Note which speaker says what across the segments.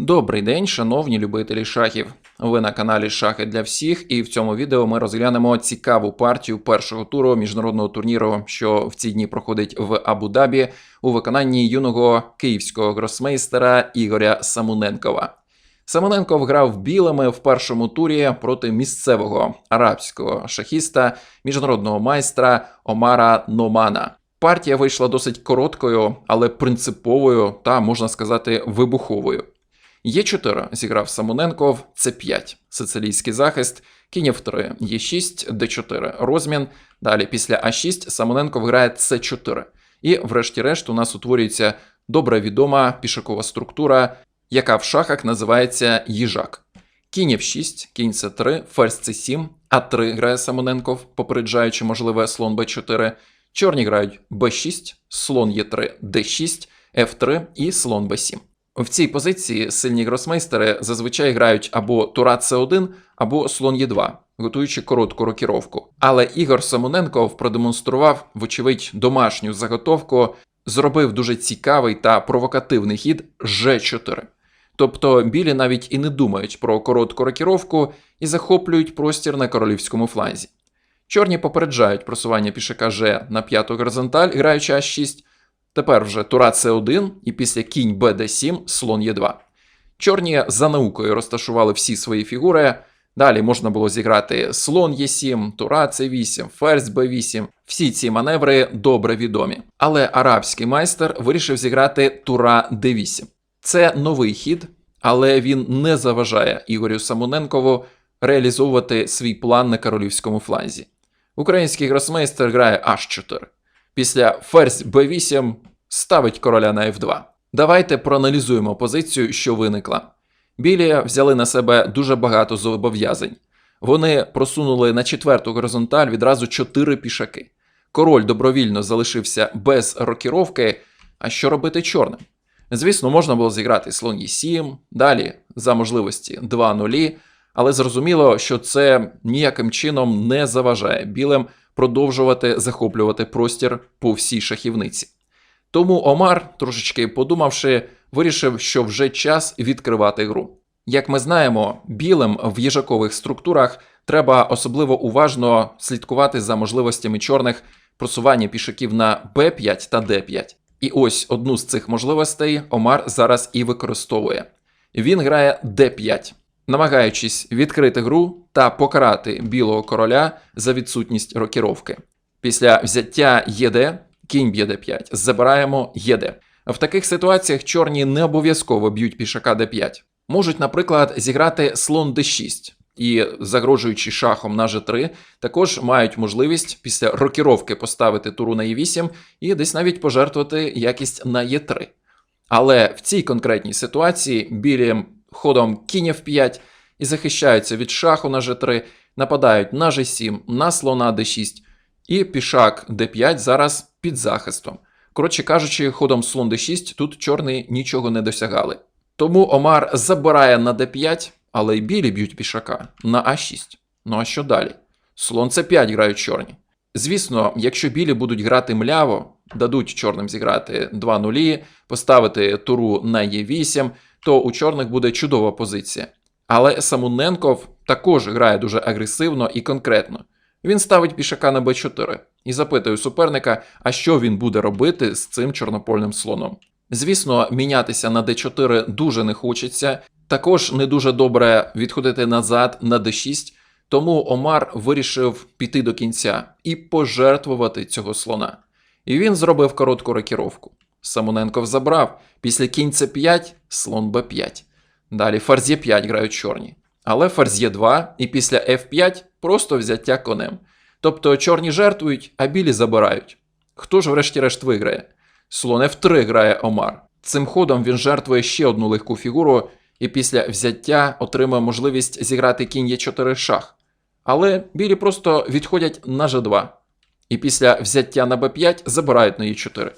Speaker 1: Добрий день, шановні любителі шахів. Ви на каналі Шахи для всіх, і в цьому відео ми розглянемо цікаву партію першого туру міжнародного турніру, що в ці дні проходить в Абу-Дабі у виконанні юного київського гросмейстера Ігоря Самуненкова. Самоненков грав білими в першому турі проти місцевого арабського шахіста, міжнародного майстра Омара Номана. Партія вийшла досить короткою, але принциповою та, можна сказати, вибуховою. Є4 зіграв Самоненков, С5, сицилійський захист, кінь F3, Є6, Д4, розмін. Далі після А6 Самоненков грає С4. І, врешті-решт, у нас утворюється добре відома пішакова структура, яка в шахах називається їжак. Кінь F6, кінь С3, ферзь С7, А3 грає Самоненков, попереджаючи можливе слон Б4. Чорні грають Б6, слон Е3, Д6, Ф3 і слон Б7. В цій позиції сильні гросмейстери зазвичай грають або тура С1, або слон Е2, готуючи коротку рокіровку. Але Ігор Самоненков продемонстрував, вочевидь, домашню заготовку, зробив дуже цікавий та провокативний хід Ж4. Тобто білі навіть і не думають про коротку рокіровку і захоплюють простір на королівському фланзі. Чорні попереджають просування пішака Ж на п'яту горизонталь, граючи А6. Тепер вже тура С1 і після кінь БД7 слон Е2. Чорні за наукою розташували всі свої фігури. Далі можна було зіграти слон Е7, тура С8, ферзь Б8. Всі ці маневри добре відомі. Але арабський майстер вирішив зіграти тура Д8. Це новий хід, але він не заважає Ігорю Самоненкову реалізовувати свій план на королівському фланзі. Український гросмейстер грає H4. Після ферзь b8 ставить короля на f2. Давайте проаналізуємо позицію, що виникла. Білі взяли на себе дуже багато зобов'язань. Вони просунули на четверту горизонталь відразу чотири пішаки. Король добровільно залишився без рокіровки. А що робити чорним? Звісно, можна було зіграти слон Е7, далі за можливості 2 нулі, але зрозуміло, що це ніяким чином не заважає білим продовжувати захоплювати простір по всій шахівниці. Тому Омар, трошечки подумавши, вирішив, що вже час відкривати гру. Як ми знаємо, білим в їжакових структурах треба особливо уважно слідкувати за можливостями чорних просування пішаків на b5 та d5. І ось одну з цих можливостей Омар зараз і використовує. Він грає d5, намагаючись відкрити гру та покарати білого короля за відсутність рокіровки. Після взяття ЄД, кінь б'є d5, забираємо ЄД. В таких ситуаціях чорні не обов'язково б'ють пішака d5. Можуть, наприклад, зіграти слон d6 і, загрожуючи шахом на g3, також мають можливість після рокіровки поставити туру на e8 і десь навіть пожертвувати якість на e3. Але в цій конкретній ситуації білі ходом кінь f5 і захищаються від шаху на g3, нападають на g7, на слона d6, і пішак d5 зараз під захистом. Коротше кажучи, ходом слон d6 тут чорні нічого не досягали. Тому Омар забирає на d5, але й білі б'ють пішака на а6. Ну а що далі? Слон c5 грають чорні. Звісно, якщо білі будуть грати мляво, дадуть чорним зіграти 2 нулі, поставити туру на Е8, то у чорних буде чудова позиція. Але Самуненков також грає дуже агресивно і конкретно. Він ставить пішака на Б4 і запитує суперника, а що він буде робити з цим чорнопольним слоном. Звісно, мінятися на d4 дуже не хочеться. Також не дуже добре відходити назад на d6, тому Омар вирішив піти до кінця і пожертвувати цього слона. І він зробив коротку рокіровку. Самоненков забрав. Після кінь c 5 слон b5. Далі ферзь Е5 грають чорні. Але ферзь Е2 і після F5 просто взяття конем. Тобто чорні жертвують, а білі забирають. Хто ж врешті-решт виграє? Слон F3 грає Омар. Цим ходом він жертвує ще одну легку фігуру і після взяття отримує можливість зіграти кінь Е4 шах. Але білі просто відходять на G2. І після взяття на b5 забирають на Е4.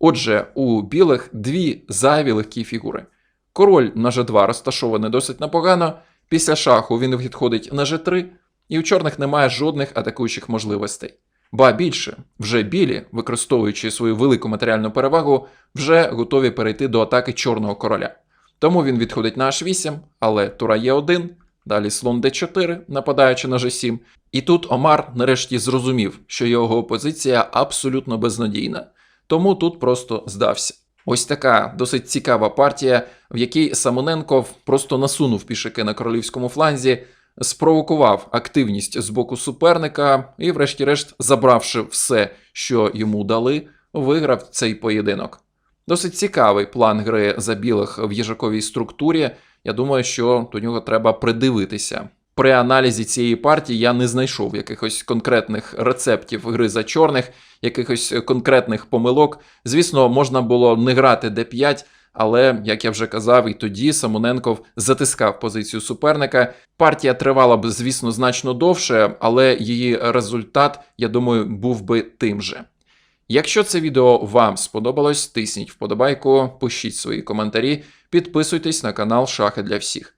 Speaker 1: Отже, у білих дві зайві легкі фігури. Король на G2 розташований досить непогано. Після шаху він відходить на G3, і у чорних немає жодних атакуючих можливостей. Ба більше, вже білі, використовуючи свою велику матеріальну перевагу, вже готові перейти до атаки чорного короля. Тому він відходить на H8, але тура Е1, далі слон D4, нападаючи на G7. І тут Омар нарешті зрозумів, що його позиція абсолютно безнадійна. Тому тут просто здався. Ось така досить цікава партія, в якій Самоненков просто насунув пішаки на королівському фланзі, спровокував активність з боку суперника і, врешті-решт, забравши все, що йому дали, виграв цей поєдинок. Досить цікавий план гри за білих в їжаковій структурі. Я думаю, що до нього треба придивитися. При аналізі цієї партії я не знайшов якихось конкретних рецептів гри за чорних, якихось конкретних помилок. Звісно, можна було не грати d5, але, як я вже казав, і тоді Самоненков затискав позицію суперника. Партія тривала б, звісно, значно довше, але її результат, я думаю, був би тим же. Якщо це відео вам сподобалось, тисніть вподобайку, пишіть свої коментарі, підписуйтесь на канал Шахи для всіх.